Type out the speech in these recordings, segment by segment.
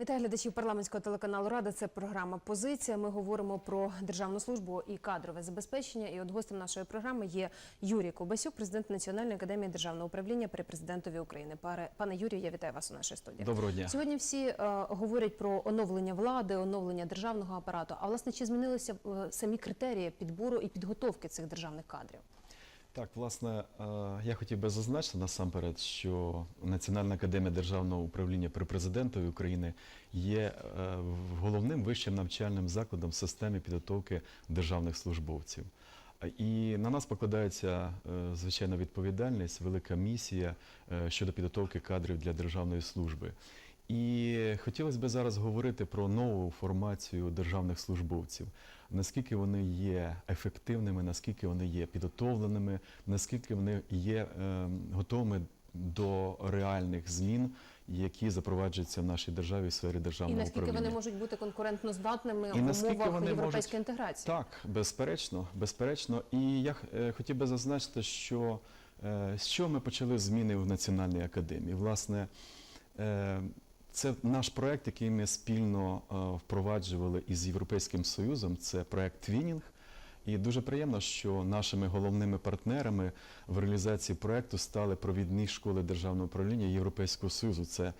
Вітаю глядачів парламентського телеканалу Рада. Це програма Позиція. Ми говоримо про державну службу і кадрове забезпечення. І от гостем нашої програми є Юрій Кубасюк, президент Національної академії державного управління при президентові України. Пане Юрію, я вітаю вас у нашій студії. Доброго дня. Сьогодні всі е, говорять про оновлення влади, оновлення державного апарату. А власне чи змінилися е, самі критерії підбору і підготовки цих державних кадрів? Так, власне, е, я хотів би зазначити насамперед, що Національна академія державного управління при президентові України є е, головним вищим навчальним закладом в системі підготовки державних службовців. І на нас покладається е, звичайна відповідальність, велика місія щодо підготовки кадрів для державної служби. І хотілося б зараз говорити про нову формацію державних службовців, наскільки вони є ефективними, наскільки вони є підготовленими, наскільки вони є е, готовими до реальних змін, які запроваджуються в нашій державі в сфері І державного наскільки управління. вони можуть бути конкурентно здатними І в умовах вони європейської можуть- інтеграції? Так, безперечно, безперечно. І я е, хотів би зазначити, що е, з чого ми почали зміни в Національній академії. Власне, е, це наш проект, який ми спільно е, впроваджували із Європейським Союзом. Це проект Твінінг. І дуже приємно, що нашими головними партнерами в реалізації проекту стали провідні школи державного управління Європейського Союзу. Це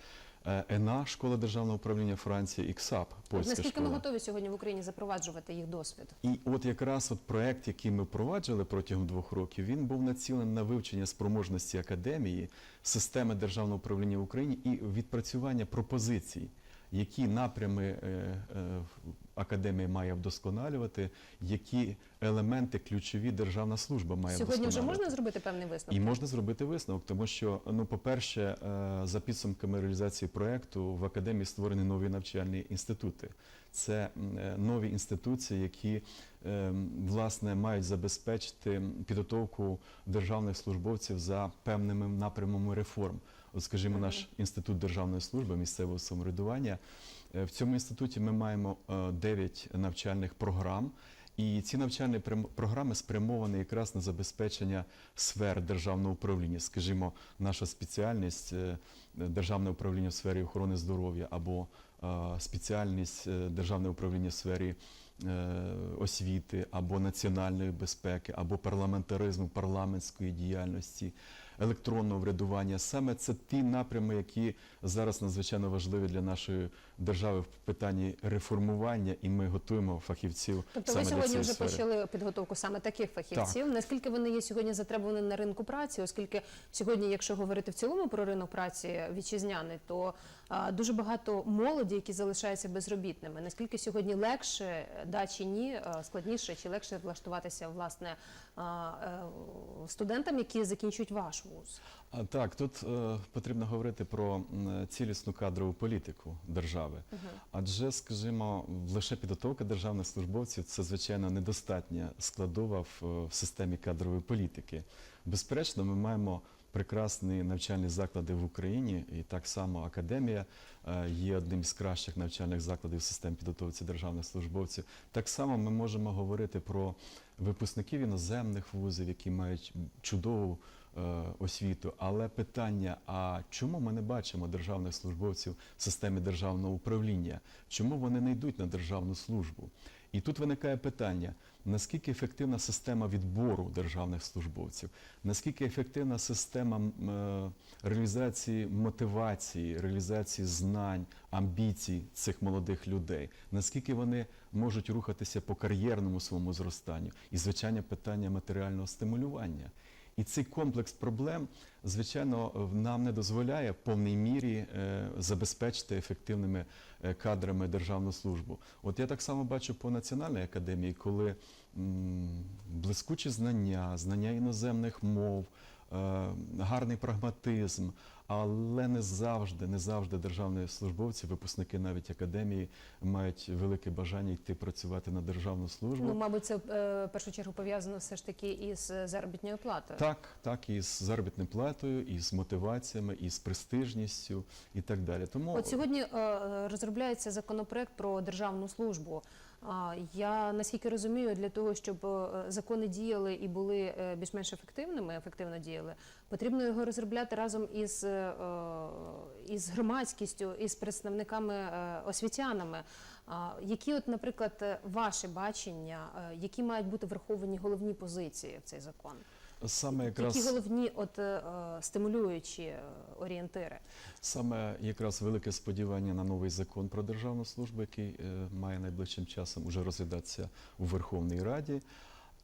ЕНА, школа державного управління Франції, і КСАП, польська наскільки школа. ми готові сьогодні в Україні запроваджувати їх досвід? І от якраз от проект, який ми впроваджували протягом двох років, він був націлений на вивчення спроможності академії, системи державного управління в Україні і відпрацювання пропозицій, які напрями е, е, академія має вдосконалювати, які елементи ключові державна служба має Сьогодні вже можна зробити певний висновок? І можна зробити висновок, тому що, ну, по-перше, е, за підсумками реалізації проекту в академії створені нові навчальні інститути. Це нові інституції, які власне мають забезпечити підготовку державних службовців за певними напрямами реформ. От, скажімо, наш інститут державної служби місцевого самоврядування. е, В цьому інституті ми маємо 9 навчальних програм. І ці навчальні програми спрямовані якраз на забезпечення сфер державного управління. Скажімо, наша спеціальність е, державне управління в сфері охорони здоров'я або е, спеціальність е, державне управління в сфері е, освіти або національної безпеки, або парламентаризму, парламентської діяльності, електронного врядування. Саме це ті напрями, які зараз надзвичайно важливі для нашої держави в питанні реформування, і ми готуємо фахівців Тобто саме ви для сьогодні цієї вже сфери. почали підготовку саме таких фахівців. Наскільки вони є сьогодні затребувані на ринку праці? Оскільки сьогодні, якщо говорити в цілому про ринок праці вітчизняний, то дуже багато молоді, які залишаються безробітними. Наскільки сьогодні легше, да чи ні, складніше чи легше влаштуватися власне е, студентам, які закінчують ваш вуз? Так, тут е, потрібно говорити про цілісну кадрову політику держави. Адже, скажімо, лише підготовка державних службовців це звичайно недостатня складова е, в системі кадрової політики. Безперечно, ми маємо прекрасні навчальні заклади в Україні, і так само академія е, є одним з кращих навчальних закладів в системі підготовки державних службовців. Так само ми можемо говорити про випускників іноземних вузів, які мають чудову е, освіту. Але питання: а чому ми не бачимо державних службовців в системі державного управління? Чому вони не йдуть на державну службу? І тут виникає питання: наскільки ефективна система відбору державних службовців, наскільки ефективна система е, реалізації мотивації, реалізації знань, амбіцій цих молодих людей, наскільки вони можуть рухатися по кар'єрному своєму зростанню, і звичайно питання матеріального стимулювання. І цей комплекс проблем, звичайно, нам не дозволяє в повній мірі е, забезпечити ефективними е, кадрами державну службу. От я так само бачу по національній академії, коли блискучі знання, знання іноземних мов, е, гарний прагматизм, але не завжди, не завжди державні службовці, випускники навіть академії, мають велике бажання йти працювати на державну службу. Ну, мабуть, це е, в першу чергу пов'язано все ж таки із заробітною платою. Так, так, і з заробітною платою, і з мотиваціями, і з престижністю, і так далі. Тому От сьогодні е, розробляється законопроект про державну службу. Я наскільки розумію, для того, щоб е, закони діяли і були е, більш-менш ефективними, ефективно діяли, потрібно його розробляти разом із, е, із громадськістю, із представниками освітянами. Які, от, наприклад, ваше бачення, які мають бути враховані головні позиції в цей закон? Саме Які якраз головні от, е, е, стимулюючі е, орієнтири? Саме якраз велике сподівання на новий закон про державну службу, який е, має найближчим часом уже розглядатися у Верховній Раді.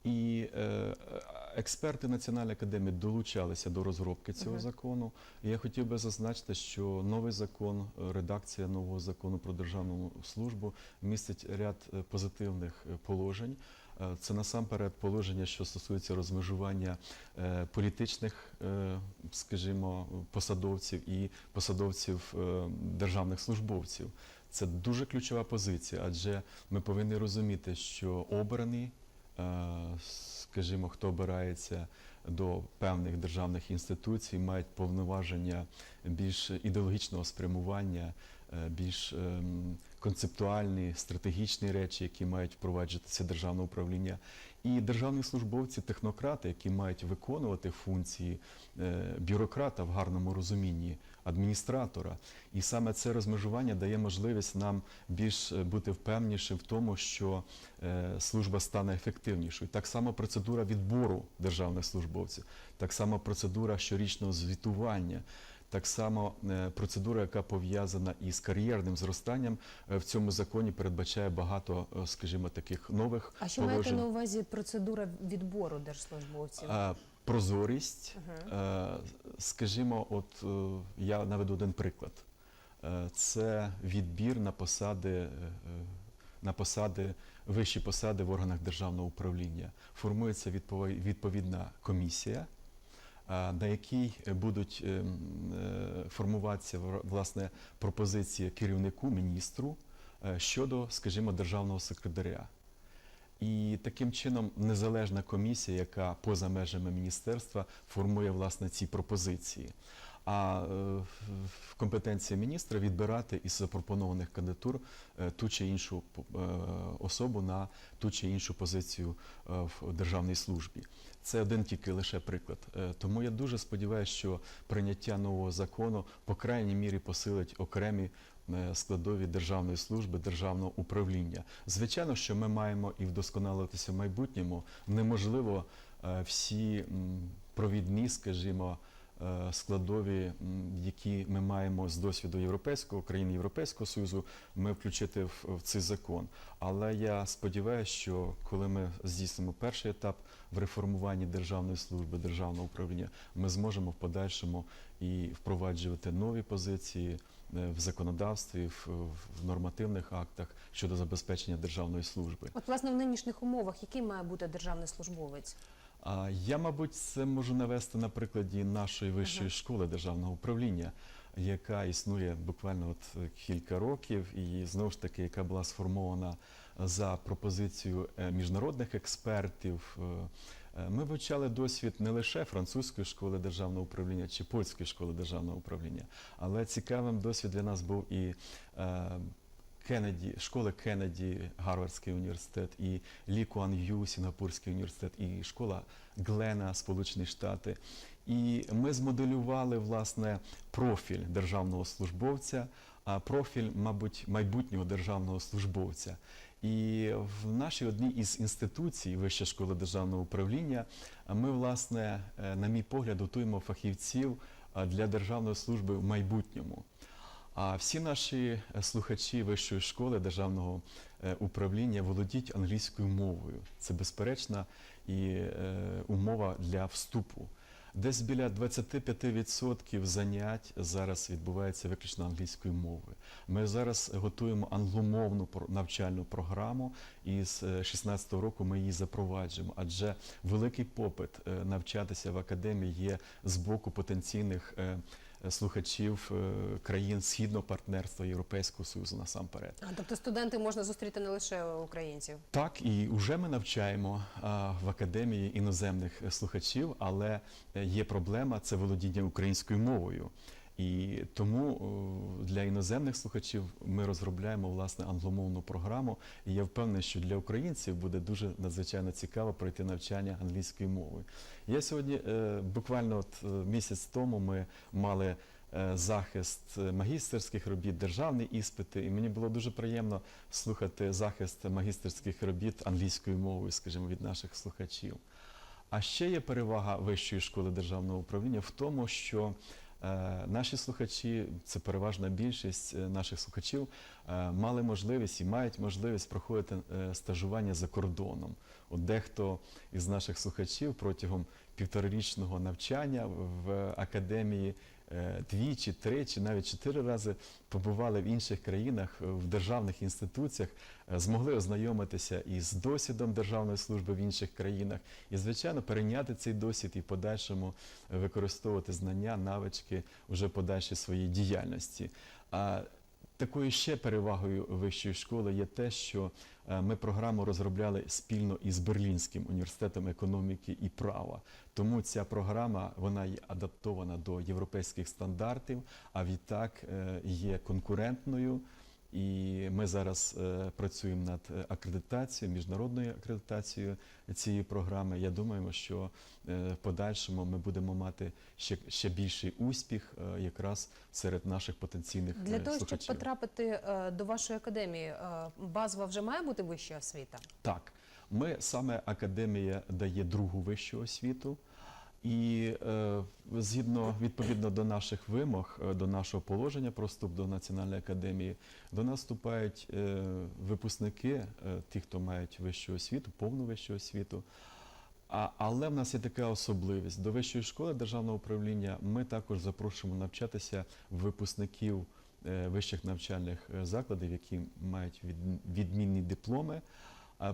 І е, експерти Національної академії долучалися до розробки цього Мгм. закону. І я хотів би зазначити, що новий закон, е, редакція нового закону про державну службу містить ряд е, позитивних е, положень. Е, Це насамперед положення, що стосується розмежування е, політичних, е, скажімо, посадовців і посадовців державних службовців. Це дуже ключова позиція, адже ми повинні розуміти, що обраний, скажімо, хто обирається до певних державних інституцій, мають повноваження більш ідеологічного спрямування, більш ем, концептуальні, стратегічні речі, які мають впроваджуватися державне управління. І державні службовці, технократи, які мають виконувати функції е, бюрократа в гарному розумінні, адміністратора. І саме це розмежування дає можливість нам більш е, бути впевнішим в тому, що е, служба стане ефективнішою. Так само процедура відбору державних службовців, так само процедура щорічного звітування. Так само е, процедура, яка пов'язана із кар'єрним зростанням, е, в цьому законі передбачає багато, е, скажімо, таких нових А що маєте на увазі процедура відбору держслужбовців? Прозорість. Е, Скажімо, от я наведу один приклад. Це відбір на посади, на посади, вищі посади в органах державного управління. Формується відповідна комісія, на якій будуть е, м, е, формуватися власне пропозиції керівнику, міністру е, щодо, скажімо, державного секретаря. І таким чином незалежна комісія, яка поза межами міністерства формує власне ці пропозиції. А е, в- компетенції міністра відбирати із запропонованих кандидатур е, ту чи іншу е, особу на ту чи іншу позицію в державній службі. Це один тільки лише приклад. Тому я дуже сподіваюся, що прийняття нового закону по крайній мірі посилить окремі складові державної служби, державного управління. Звичайно, що ми маємо і вдосконалитися в майбутньому. Неможливо всі провідні, скажімо, складові, які ми маємо з досвіду європейського країн Європейського Союзу, ми включити в, цей закон. Але я сподіваюся, що коли ми здійснимо перший етап в реформуванні державної служби, державного управління, ми зможемо в подальшому і впроваджувати нові позиції е, в законодавстві, в нормативних актах щодо забезпечення державної служби. От, власне, в нинішніх умовах який має бути державний службовець? А я, мабуть, це можу навести на прикладі нашої вищої школи державного управління, яка існує буквально от е, кілька років, і знову ж таки, яка була сформована за пропозицією е, міжнародних експертів. Е, Ми вивчали досвід не лише французької школи державного управління чи польської школи державного управління, але цікавим досвід для нас був і Кеннеді, школа Кеннеді, Гарвардський університет, і Лі Куан Ю, Сінгапурський університет, і школа Глена, Сполучені Штати. І ми змоделювали власне профіль державного службовця, а профіль, мабуть, майбутнього державного службовця. І в нашій одній із інституцій Вища школа державного управління ми, власне, е, на мій погляд, готуємо фахівців для державної служби в майбутньому. А всі наші е, слухачі вищої школи державного е, управління володіють англійською мовою. Це безперечна і е, умова для вступу. Десь біля 25% занять зараз відбувається виключно англійською мовою. Ми зараз готуємо англомовну навчальну програму, і з 2016 року ми її запроваджуємо. Адже великий попит навчатися в академії є з боку потенційних слухачів е, країн східного партнерства Європейського Союзу насамперед. А, тобто студенти можна зустріти не лише українців. Так, і вже ми навчаємо в академії іноземних е, слухачів, але е, є проблема це володіння українською мовою. І тому е, для іноземних слухачів ми розробляємо власне англомовну програму. І я впевнений, що для українців буде дуже надзвичайно цікаво пройти навчання англійської мови. Я сьогодні е, буквально от е, місяць тому ми мали захист магістерських робіт, державні іспити, і мені було дуже приємно слухати захист магістерських робіт англійською мовою, скажімо, від наших слухачів. А ще є перевага вищої школи державного управління в тому, що наші слухачі, це переважна більшість е, наших слухачів, е, мали можливість і мають можливість проходити е, стажування за кордоном. От дехто із наших слухачів протягом півторарічного навчання в академії е, двічі, тричі, навіть чотири рази побували в інших країнах, е, в державних інституціях, е, змогли ознайомитися із досвідом державної служби в інших країнах і, звичайно, перейняти цей досвід і в подальшому е, використовувати знання, навички вже в подальшій своїй діяльності. А Такою ще перевагою вищої школи є те, що е, ми програму розробляли спільно із Берлінським університетом економіки і права. Тому ця програма вона є адаптована до європейських стандартів, а відтак е, є конкурентною. І ми зараз е, працюємо над е, акредитацією, міжнародною акредитацією цієї програми. Я думаю, що е, в подальшому ми будемо мати ще, ще більший успіх якраз серед наших потенційних Для е, того, щоб потрапити до вашої академії, базова вже має бути вища освіта. Так, ми саме академія дає другу вищу освіту. І е, згідно відповідно до наших вимог, е, до нашого положення про вступ до Національної академії, до нас вступають е, випускники, ті, хто мають вищу освіту, повну вищу освіту. Але в нас є така особливість. До вищої школи державного управління ми також запрошуємо навчатися випускників вищих навчальних закладів, які мають відмінні дипломи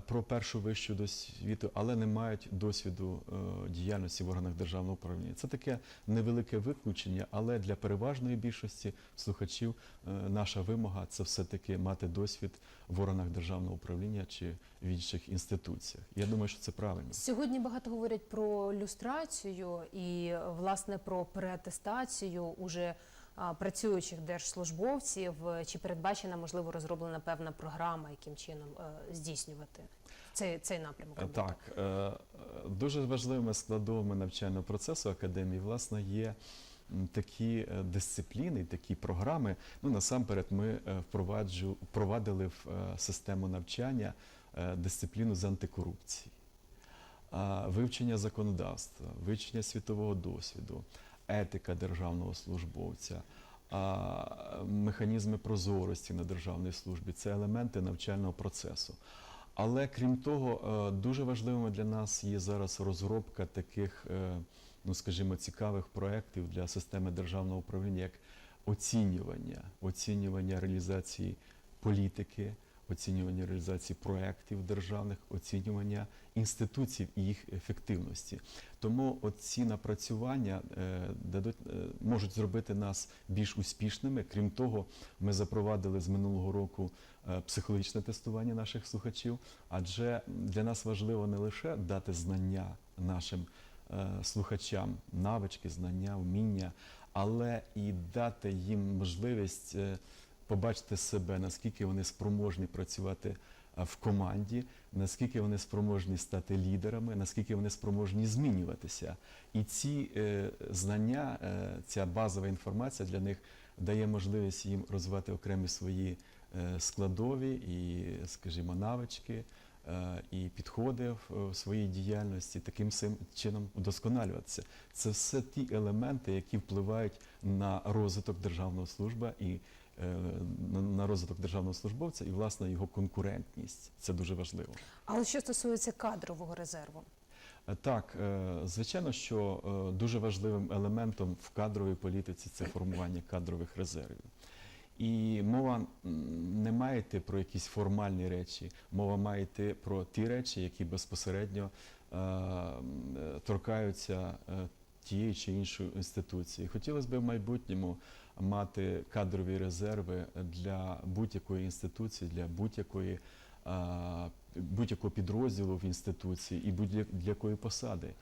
про першу вищу освіту, але не мають досвіду е, діяльності в органах державного управління. Це таке невелике виключення, але для переважної більшості слухачів е, наша вимога це все-таки мати досвід в органах державного управління чи в інших інституціях. Я думаю, що це правильно. Сьогодні багато говорять про люстрацію і власне про переатестацію уже працюючих держслужбовців. Чи передбачена можливо розроблена певна програма, яким чином е, здійснювати цей, цей напрямок? Е, роботи? Так, е, е, дуже важливими складовими навчального процесу академії, власне, є такі е, дисципліни, такі програми. Ну, насамперед, ми е, впроваджу, впровадили в е, систему навчання е, дисципліну з антикорупції, вивчення законодавства, вивчення світового досвіду, етика державного службовця. Механізми прозорості на державній службі це елементи навчального процесу. Але крім того, е, дуже важливими для нас є зараз розробка таких, е, ну скажімо, цікавих проєктів для системи державного управління, як оцінювання, оцінювання реалізації політики, оцінювання реалізації проєктів державних, оцінювання інституцій і їх ефективності. Тому ці напрацювання е, дадуть, е, можуть зробити нас більш успішними. Крім того, ми запровадили з минулого року е, психологічне тестування наших слухачів, адже для нас важливо не лише дати знання нашим слухачам, навички, знання, вміння, але і дати їм можливість побачити себе, наскільки вони спроможні працювати в команді, наскільки вони спроможні стати лідерами, наскільки вони спроможні змінюватися. І ці е, знання, е, ця базова інформація для них дає можливість їм розвивати окремі свої е, складові і, скажімо, навички. І підходи в своїй діяльності таким чином вдосконалюватися. Це все ті елементи, які впливають на розвиток державної служби і на- на розвиток державного службовця і власне його конкурентність. Це дуже важливо. Але що стосується кадрового резерву, Е, Так, е, звичайно, що е, дуже важливим елементом в кадровій політиці це формування кадрових резервів. І мова не має йти про якісь формальні речі, мова має йти про ті речі, які безпосередньо е, е, торкаються е, тієї чи іншої інституції. Хотілося б в майбутньому мати кадрові резерви для будь-якої інституції, для будь-якої будь-якого підрозділу в інституції і будь-якої посади.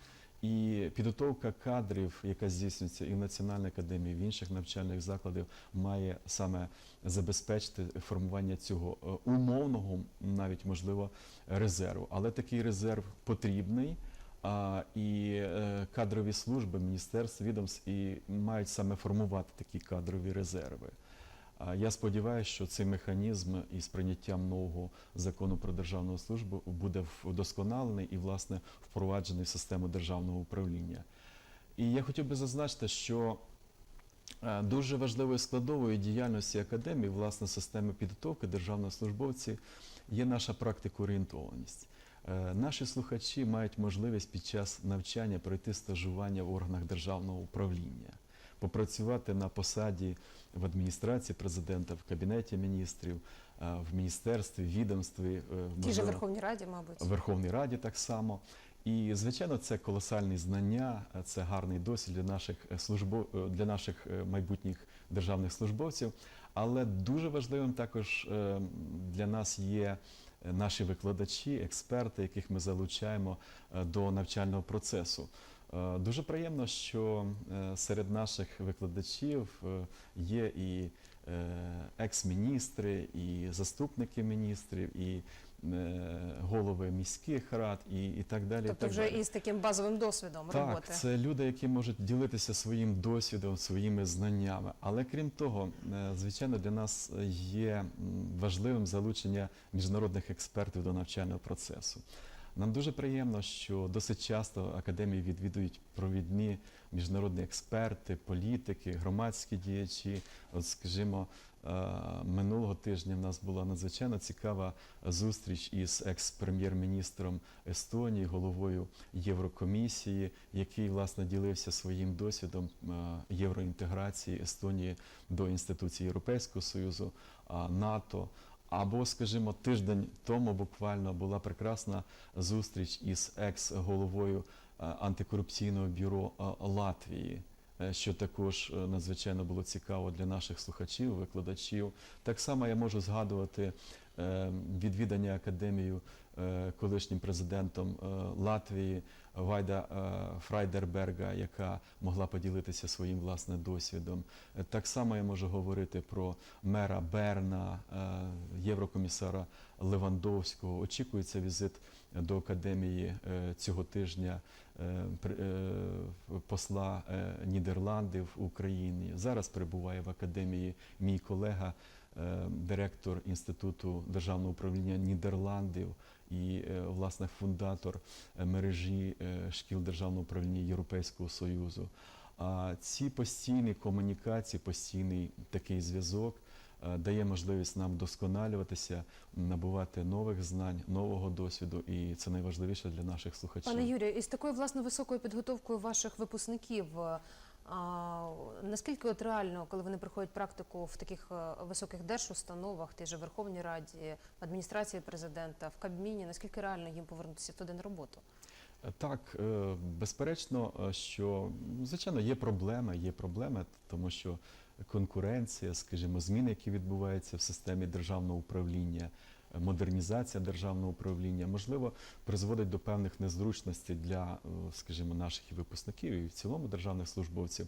І підготовка кадрів, яка здійснюється і в Національній академії, і в інших навчальних закладах, має саме забезпечити формування цього е, умовного, навіть можливо, резерву. Але такий резерв потрібний. А, і е, кадрові служби, міністерств, відомств і мають саме формувати такі кадрові резерви. А Я сподіваюся, що цей механізм із прийняттям нового закону про державну службу буде вдосконалений і, власне, впроваджений в систему державного управління. І я хотів би зазначити, що е, дуже важливою складовою діяльності академії, власне, системи підготовки державних службовців є наша практикоорієнтованість. Е, Наші слухачі мають можливість під час навчання пройти стажування в органах державного управління, попрацювати на посаді в адміністрації президента, в кабінеті міністрів, е, в міністерстві, відомстві, е, В же Верховній Раді, мабуть. в Верховній Раді так само. І звичайно, це колосальні знання, е, це гарний досвід для наших е, службо е, для наших е, майбутніх державних службовців. Але дуже важливим також е, для нас є е, наші викладачі, експерти, яких ми залучаємо е, до навчального процесу. Е, Дуже приємно, що е, серед наших викладачів е, є і е, екс-міністри, і заступники міністрів, і е, голови міських рад, і, і так далі. і Тобто так вже далі. із таким базовим досвідом Так, роботи. це люди, які можуть ділитися своїм досвідом, своїми знаннями. Але крім того, е, звичайно, для нас є важливим залучення міжнародних експертів до навчального процесу. Нам дуже приємно, що досить часто академії відвідують провідні міжнародні експерти, політики, громадські діячі. От, скажімо, е, минулого тижня в нас була надзвичайно цікава зустріч із екс-прем'єр-міністром Естонії, головою Єврокомісії, який власне ділився своїм досвідом е, євроінтеграції Естонії до інституцій Європейського Союзу, НАТО. Або, скажімо, тиждень тому буквально була прекрасна зустріч із екс-головою е, антикорупційного бюро е, Латвії, е, що також е, надзвичайно було цікаво для наших слухачів, викладачів. Так само я можу згадувати е, відвідання академію е, колишнім президентом е, Латвії Вайда е, Фрайдерберга, яка могла поділитися своїм власним досвідом. Е, Так само я можу говорити про мера Берна, е, єврокомісара Левандовського. Очікується візит до академії е, цього тижня е, е, посла е, Нідерландів в Україні. Зараз перебуває в академії мій колега, е, директор Інституту державного управління Нідерландів і е, власне фундатор е, мережі е, шкіл державного управління Європейського Союзу. А ці постійні комунікації, постійний такий зв'язок е, дає можливість нам досконалюватися, набувати нових знань, нового досвіду, і це найважливіше для наших слухачів. Пане Юрію, із такою власне високою підготовкою ваших випускників, е, а, наскільки от реально, коли вони проходять практику в таких е, високих держустановах, тій же Верховній Раді, в адміністрації президента, в Кабміні, наскільки реально їм повернутися туди на роботу? Так, е, безперечно, е, що ну, звичайно є проблеми, є проблеми, тому що конкуренція, скажімо, зміни, які відбуваються в системі державного управління, е, модернізація державного управління, можливо, призводить до певних незручностей для, е, скажімо, наших випускників і в цілому державних службовців.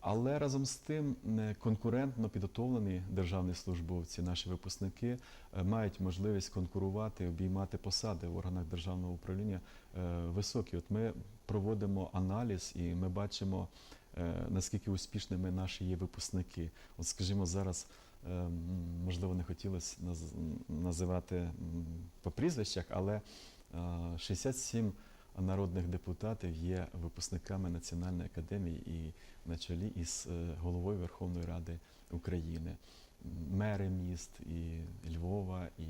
Але разом з тим е, конкурентно підготовлені державні службовці, наші випускники, мають можливість конкурувати, обіймати посади в органах державного управління високі. От ми проводимо аналіз і ми бачимо, наскільки успішними наші є випускники. От, скажімо, зараз. е, Можливо, не хотілося наз- називати по прізвищах, але е, 67 народних депутатів є випускниками Національної академії і на чолі із е, головою Верховної Ради України. Мери міст і Львова, і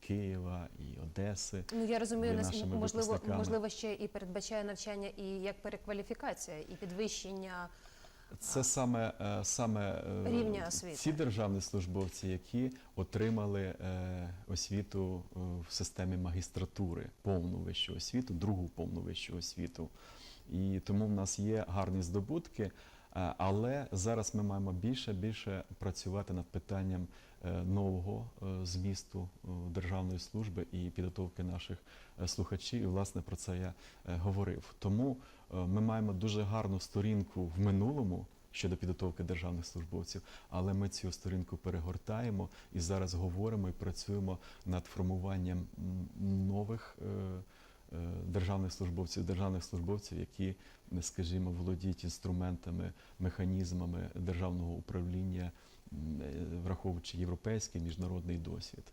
Києва, і Одеси. Ну я розумію, нас можливо, можливо, ще і передбачає навчання і як перекваліфікація, і підвищення. Це саме, е, саме е, Рівня освіти. ці державні службовці, які отримали е, освіту в системі магістратури, повну вищу освіту, другу повну вищу освіту. І тому в нас є гарні здобутки. Е, Але зараз ми маємо більше більше працювати над питанням е, нового е, змісту державної служби і підготовки наших слухачів. І власне про це я говорив. Тому ми маємо дуже гарну сторінку в минулому. Щодо підготовки державних службовців, але ми цю сторінку перегортаємо і зараз говоримо і працюємо над формуванням нових державних службовців, державних службовців, які, не, скажімо, володіють інструментами, механізмами державного управління, е, враховуючи європейський міжнародний досвід.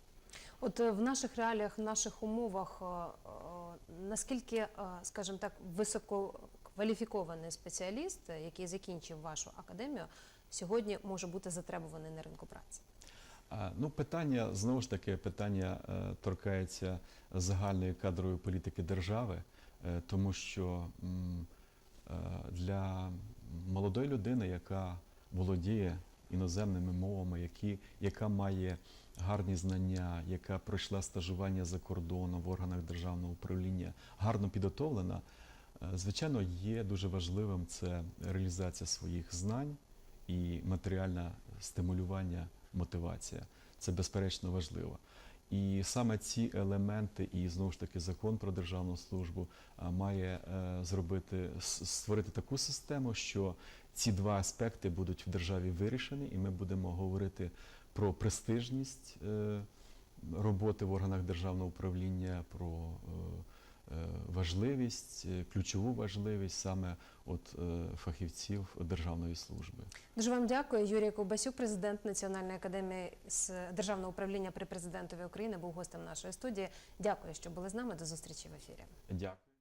От е, в наших реаліях, в наших умовах, е, е, наскільки, е, скажімо так, висококваліфікований спеціаліст, е, який закінчив вашу академію, сьогодні може бути затребуваний на ринку праці? Ну, питання знову ж таки питання е, торкається загальної кадрової політики держави, е, тому що е, для молодої людини, яка володіє іноземними мовами, які, яка має гарні знання, яка пройшла стажування за кордоном в органах державного управління, гарно підготовлена, звичайно, є дуже важливим це реалізація своїх знань і матеріальне стимулювання, мотивація. Це безперечно важливо. І саме ці елементи, і знову ж таки закон про державну службу має е, зробити створити таку систему, що ці два аспекти будуть в державі вирішені, і ми будемо говорити про престижність е, роботи в органах державного управління, про е, е, важливість, е, ключову важливість саме от е, фахівців державної служби. Дуже вам дякую. Юрій Ковбасюк, президент Національної академії з державного управління при президентові України, був гостем нашої студії. Дякую, що були з нами. До зустрічі в ефірі. Дякую.